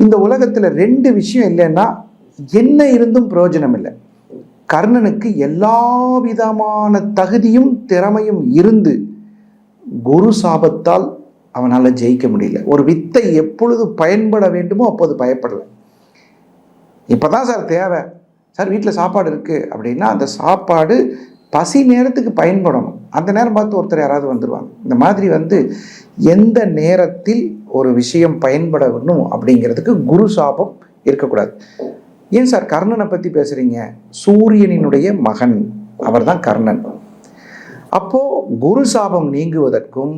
இந்த உலகத்தில் ரெண்டு விஷயம் இல்லைன்னா என்ன இருந்தும் பிரயோஜனம் இல்லை. கர்ணனுக்கு எல்லா விதமான தகுதியும் திறமையும் இருந்து குரு சாபத்தால் அவனால் ஜெயிக்க முடியல. ஒரு வித்தை எப்பொழுது பயன்பட வேண்டுமோ அப்போது பயப்படலை. இப்போ தான் சார் தேவை. சார் வீட்டில் சாப்பாடு இருக்குது அப்படின்னா அந்த சாப்பாடு பசி நேரத்துக்கு பயன்படணும். அந்த நேரம் பார்த்து ஒருத்தர் யாராவது வந்துடுவாங்க இந்த மாதிரி வந்து எந்த நேரத்தில் ஒரு விஷயம் பயன்படணும் அப்படிங்கிறதுக்கு குரு சாபம் இருக்கக்கூடாது. ஏன் சார்? கர்ணனை பற்றி பேசுகிறீங்க சூரியனினுடைய மகன். அவர் தான் கர்ணன். அப்போ குரு சாபம் நீங்குவதற்கும்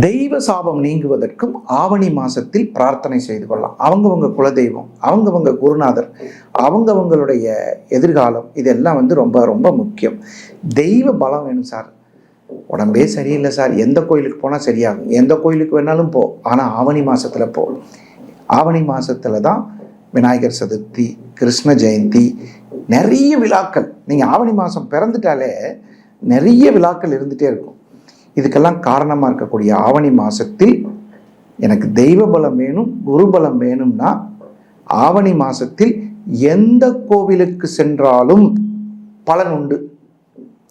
தெய்வ சாபம் நீங்குவதற்கும் ஆவணி மாசத்தில் பிரார்த்தனை செய்து கொள்ளலாம். அவங்கவங்க குலதெய்வம் அவங்கவங்க குருநாதர் அவங்கவங்களுடைய எதிர்காலம் இதெல்லாம் வந்து ரொம்ப ரொம்ப முக்கியம். தெய்வ பலம் வேணும் சார். உடம்பே சரியில்லை சார். எந்த கோயிலுக்கு போனால் சரியாகும். எந்த கோயிலுக்கு வேணாலும் போ. ஆனால் ஆவணி மாதத்தில் போ. ஆவணி மாதத்தில் தான் விநாயகர் சதுர்த்தி கிருஷ்ண ஜெயந்தி நிறைய விழாக்கள். நீங்கள் ஆவணி மாதம் பிறந்துட்டாலே நிறைய விழாக்கள் இருந்துகிட்டே இருக்கும். இதுக்கெல்லாம் காரணமாக இருக்கக்கூடிய ஆவணி மாதத்தில் எனக்கு தெய்வ பலம் வேணும் குரு பலம் வேணும்னா ஆவணி மாதத்தில் எந்த கோவிலுக்கு சென்றாலும் பலன் உண்டு.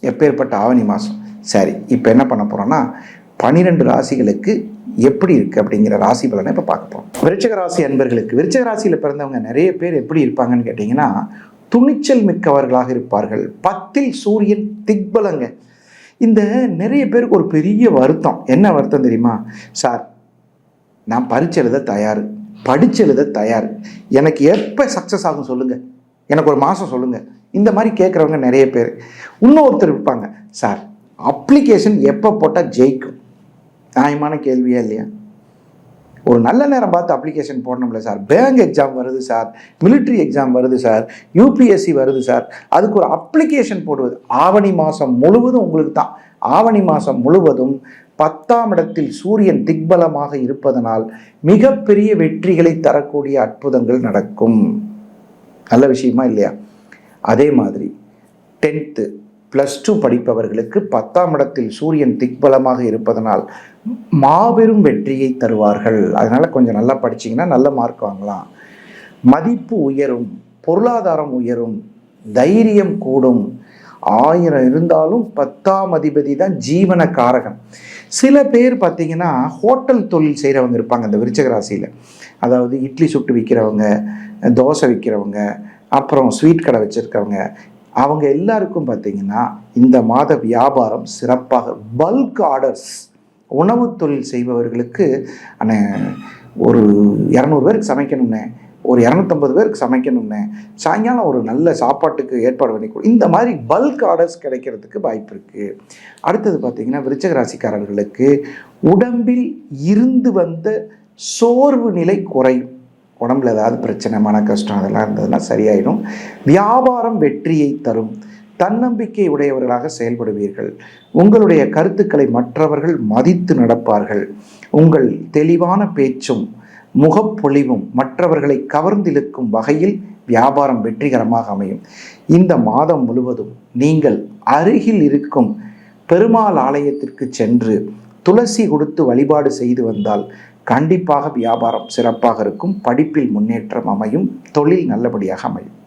எப்பேற்பட்ட ஆவணி மாதம் சரி இப்போ என்ன பண்ண போகிறோன்னா பன்னிரெண்டு ராசிகளுக்கு எப்படி இருக்குது அப்படிங்கிற ராசி பலனை இப்போ பார்க்க போகிறோம் விருச்சக ராசி அன்பர்களுக்கு விருச்சக ராசியில் பிறந்தவங்க நிறைய பேர் எப்படி இருப்பாங்கன்னு கேட்டிங்கன்னா துணிச்சல் மிக்கவர்களாக இருப்பார்கள். பத்தில் சூரியன் திக்பலங்க. இந்த நிறைய பேருக்கு ஒரு பெரிய வருத்தம். என்ன வருத்தம் தெரியுமா? சார் நான் பரிச்சு எழுத தயார். படிச்சு எழுத தயார். எனக்கு எப்போ சக்ஸஸ் ஆகும் சொல்லுங்கள் எனக்கு ஒரு மாதம் சொல்லுங்கள் இந்த மாதிரி கேட்குறவங்க நிறைய பேர். இன்னொருத்தர் இருப்பாங்க. சார் அப்ளிகேஷன் எப்போ போட்டால் ஜெயிக்கும்? நியாயமான கேள்வியா இல்லையா? ஒரு நல்ல நேரம் பார்த்து அப்ளிகேஷன் போடணும்ல சார்? பேங்க் எக்ஸாம் வருது சார். மிலிட்ரி எக்ஸாம் வருது சார். யூபிஎஸ்சி வருது சார். அதுக்கு ஒரு அப்ளிகேஷன் போடுவது. ஆவணி மாதம் முழுவதும் உங்களுக்கு தான். ஆவணி மாதம் முழுவதும் பத்தாம் இடத்தில் சூரியன் திக்பலமாக இருப்பதனால் மிகப்பெரிய வெற்றிகளை தரக்கூடிய அற்புதங்கள் நடக்கும். நல்ல விஷயமா இல்லையா? அதே மாதிரி டென்த்து ப்ளஸ் டூ படிப்பவர்களுக்கு பத்தாம் இடத்தில் சூரியன் திக்பலமாக இருப்பதனால் மாபெரும் வெற்றியை தருவார்கள். அதனால் கொஞ்சம் நல்லா படிச்சிங்கன்னா நல்ல மார்க் வாங்கலாம். மதிப்பு உயரும் பொருளாதாரம் உயரும் தைரியம் கூடும். ஆயிரம் இருந்தாலும் பத்தாம் அதிபதி தான் ஜீவன காரகன் சில பேர் பார்த்தீங்கன்னா ஹோட்டல் தொழில் செய்கிறவங்க இருப்பாங்க இந்த விருச்சக ராசியில். அதாவது இட்லி சுட்டு விற்கிறவங்க தோசை விற்கிறவங்க அப்புறம் ஸ்வீட் கடை வச்சுருக்கவங்க அவங்க எல்லாருக்கும் பார்த்தீங்கன்னா இந்த மாத வியாபாரம் சிறப்பாக பல்க் ஆர்டர்ஸ் உணவு தொழில் செய்பவர்களுக்கு அண்ணே ஒரு இரநூறு பேருக்கு சமைக்கணும்னே ஒரு இரநூத்தம்பது பேருக்கு சமைக்கணும்னே சாயங்காலம் ஒரு நல்ல சாப்பாட்டுக்கு ஏற்பாடு பண்ணி கொடு. இந்த மாதிரி பல்க் ஆர்டர்ஸ் கிடைக்கிறதுக்கு வாய்ப்பு இருக்குது அடுத்தது பார்த்தீங்கன்னா விருச்சக ராசிக்காரர்களுக்கு உடம்பில் இருந்து வந்த சோர்வு நிலை குறையும். உடம்புல ஏதாவது பிரச்சனை மன கஷ்டம் அதெல்லாம் இருந்ததுன்னா சரியாயிடும். வியாபாரம் வெற்றியை தரும். தன்னம்பிக்கை உடையவர்களாக செயல்படுவீர்கள். உங்களுடைய கருத்துக்களை மற்றவர்கள் மதித்து நடப்பார்கள். உங்கள் தெளிவான பேச்சும் முகப்பொழிவும் மற்றவர்களை கவர்ந்திழுக்கும் வகையில் வியாபாரம் வெற்றிகரமாக அமையும். இந்த மாதம் முழுவதும் நீங்கள் அருகில் இருக்கும் பெருமாள் ஆலயத்திற்கு சென்று துளசி கொடுத்து வழிபாடு செய்து வந்தால் கண்டிப்பாக வியாபாரம் சிறப்பாக இருக்கும் படிப்பில் முன்னேற்றம் அமையும் தொழில் நல்லபடியாக அமையும்.